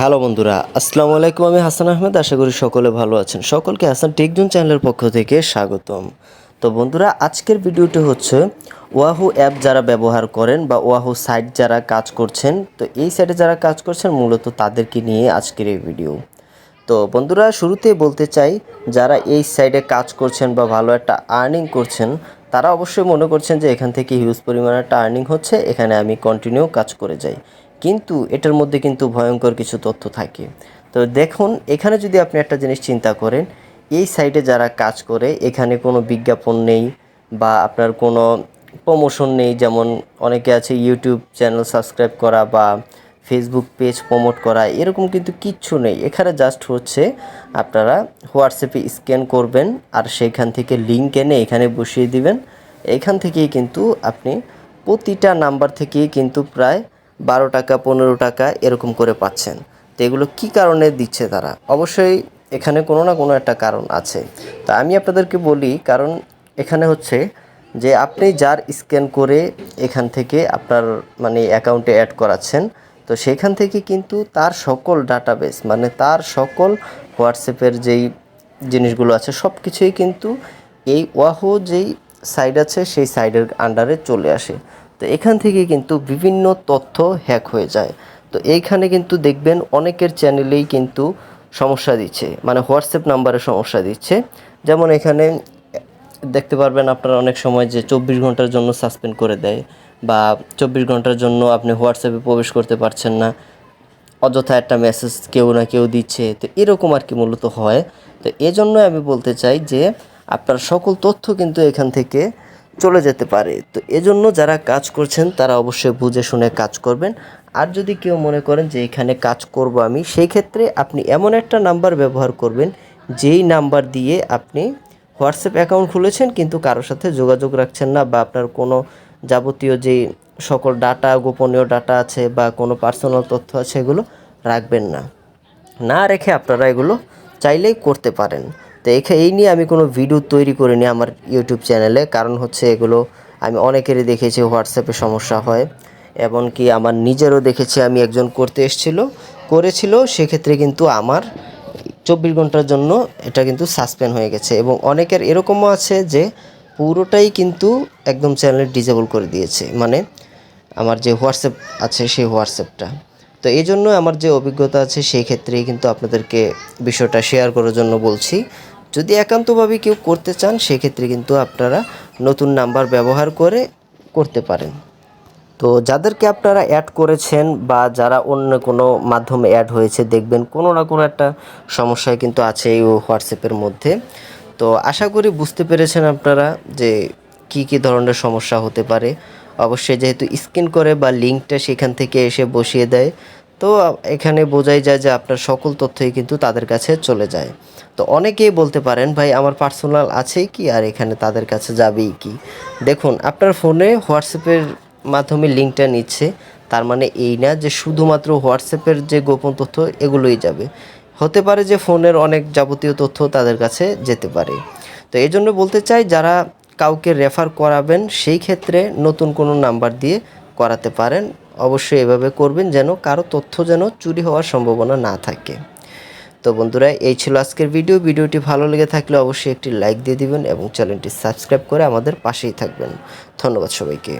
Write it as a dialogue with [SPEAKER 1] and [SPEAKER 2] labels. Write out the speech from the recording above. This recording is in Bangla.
[SPEAKER 1] হ্যালো বন্ধুরা, আসসালামু আলাইকুম। আমি হাসান আহমেদ, আশা করি সকলে ভালো আছেন। সকলকে হাসান টেকজন চ্যানেলের পক্ষ থেকে স্বাগতম। তো বন্ধুরা, আজকের ভিডিওটি হচ্ছে ওয়াহু অ্যাপ যারা ব্যবহার করেন বা ওয়াহু সাইট যারা কাজ করছেন, তো এই সাইটে যারা কাজ করছেন, মূলত তাদেরকে নিয়ে আজকের এই ভিডিও। তো বন্ধুরা, শুরুতেই বলতে চাই, যারা এই সাইডে কাজ করছেন বা ভালো একটা আর্নিং করছেন, তারা অবশ্যই মনে করছেন যে এখান থেকে হিউজ পরিমাণে একটা আর্নিং হচ্ছে, এখানে আমি কন্টিনিউ কাজ করে যাই। কিন্তু এটার মধ্যে কিন্তু ভয়ঙ্কর কিছু তথ্য থাকে। তো দেখুন, এখানে যদি আপনি একটা জিনিস চিন্তা করেন, এই সাইটে যারা কাজ করে, এখানে কোনো বিজ্ঞাপন নেই বা আপনার কোনো প্রমোশন নেই, যেমন অনেকে আছে ইউটিউব চ্যানেল সাবস্ক্রাইব করা বা ফেসবুক পেজ প্রমোট করা, এরকম কিন্তু কিচ্ছু নেই। এখানে জাস্ট হচ্ছে আপনারা হোয়াটসঅ্যাপে স্ক্যান করবেন আর সেইখান থেকে লিঙ্ক এনে এখানে বসিয়ে দিবেন। এখান থেকেই কিন্তু আপনি প্রতিটা নাম্বার থেকেই কিন্তু প্রায় বারো টাকা, পনেরো টাকা এরকম করে পাচ্ছেন। তো এগুলো কী কারণে দিচ্ছে তারা? অবশ্যই এখানে কোনো না কোনো একটা কারণ আছে। তা আমি আপনাদেরকে বলি, কারণ এখানে হচ্ছে যে আপনি যার স্ক্যান করে এখান থেকে আপনার মানে অ্যাকাউন্টে অ্যাড করাচ্ছেন, তো সেখান থেকে কিন্তু তার সকল ডাটাবেস মানে তার সকল হোয়াটসঅ্যাপের যেই জিনিসগুলো আছে সব কিছুই কিন্তু এই ওয়াহো যেই সাইড আছে, সেই সাইডের আন্ডারে চলে আসে। তো এখান থেকে কিন্তু বিভিন্ন তথ্য হ্যাক হয়ে যায়। তো এইখানে কিন্তু দেখবেন অনেকের চ্যানেলেই কিন্তু সমস্যা দিচ্ছে মানে হোয়াটসঅ্যাপ নাম্বারে সমস্যা দিচ্ছে। যেমন এখানে দেখতে পারবেন আপনারা অনেক সময় যে চব্বিশ ঘণ্টার জন্য সাসপেন্ড করে দেয় বা চব্বিশ ঘণ্টার জন্য আপনি হোয়াটসঅ্যাপে প্রবেশ করতে পারছেন না, অযথা একটা মেসেজ কেউ না কেউ দিচ্ছে, তো এরকম আর কি মূলত হয়। তো এজন্য আমি বলতে চাই যে আপনার সকল তথ্য কিন্তু এখান থেকে চলে যেতে পারে। তো এজন্য যারা কাজ করছেন, তারা অবশ্যই বুঝে শুনে কাজ করবেন। আর যদি কেউ মনে করেন যে, এখানে কাজ করব আমি, সেই ক্ষেত্রে আপনি এমন একটা নাম্বার ব্যবহার করবেন, যেই নাম্বার দিয়ে আপনি হোয়াটসঅ্যাপ অ্যাকাউন্ট খুলেছেন, কিন্তু কারোর সাথে যোগাযোগ রাখছেন না, বা আপনার কোনো যাবতীয় যেই সকল ডাটা, গোপনীয় ডাটা আছে, বা কোনো পার্সোনাল তথ্য আছে, এগুলো রাখবেন না। না রেখে আপনারা এগুলো চাইলেই করতে পারেন। তো এই নিয়ে আমি কোনো ভিডিও তৈরি করিনি আমার ইউটিউব চ্যানেলে কারণ হচ্ছে এগুলো আমি অনেকেরই দেখেছি হোয়াটসঅ্যাপে সমস্যা হয়। এমনকি আমার নিজেরও দেখেছি, আমি একজন করতে এসেছিল, করেছিল, সেক্ষেত্রে কিন্তু আমার চব্বিশ ঘণ্টার জন্য এটা কিন্তু সাসপেন্ড হয়ে গেছে। এবং অনেকের এরকমও আছে যে পুরোটাই কিন্তু একদম চ্যানেল ডিজেবল করে দিয়েছে। মানে আমার যে হোয়াটসঅ্যাপ আছে, সেই হোয়াটসঅ্যাপটা তো এই জন্য আমার যে অভিজ্ঞতা আছে, সেই ক্ষেত্রেই কিন্তু আপনাদেরকে বিষয়টা শেয়ার করার জন্য বলছি। যদি একান্তভাবে কেউ করতে চান, সেক্ষেত্রে কিন্তু আপনারা নতুন নাম্বার ব্যবহার করে করতে পারেন। তো যাদেরকে আপনারা অ্যাড করেছেন বা যারা অন্য কোনো মাধ্যমে অ্যাড হয়েছে, দেখবেন কোনো না কোনো একটা সমস্যায় কিন্তু আছে এই হোয়াটসঅ্যাপের মধ্যে। তো আশা করি বুঝতে পেরেছেন আপনারা যে কি কি ধরনের সমস্যা হতে পারে। অবশ্যই যেহেতু স্ক্রিন করে বা লিঙ্কটা সেখান থেকে এসে বসিয়ে দেয় তো এখানে বোঝাই যায় যে আপনার সকল তথ্যই কিন্তু তাদের কাছে চলে যায়। তো অনেকেই বলতে পারেন, ভাই, আমার পার্সোনাল আছে কি? আর এখানে তাদের কাছে যাবেই কি? দেখুন, আপনার ফোনে হোয়াটসঅ্যাপের মাধ্যমে লিঙ্কটা নিচ্ছে, তার মানে এই না যে শুধুমাত্র হোয়াটসঅ্যাপের যে গোপন তথ্য, এগুলোই যাবে। হতে পারে যে ফোনের অনেক যাবতীয় তথ্য তাদের কাছে যেতে পারে। তো এই জন্য বলতে চাই, যারা কাউকে রেফার করাবেন, সেই ক্ষেত্রে নতুন কোনো নাম্বার দিয়ে করাতে পারেন। অবশ্যই এভাবে করবেন যেন কারও তথ্য যেন চুরি হওয়ার সম্ভাবনা না থাকে। তো বন্ধুরা, এই ছিল আজকের ভিডিও। ভিডিওটি ভালো লেগে থাকলে অবশ্যই একটি লাইক দিয়ে দিবেন এবং চ্যানেলটি সাবস্ক্রাইব করে আমাদের পাশেই থাকবেন। ধন্যবাদ সবাইকে।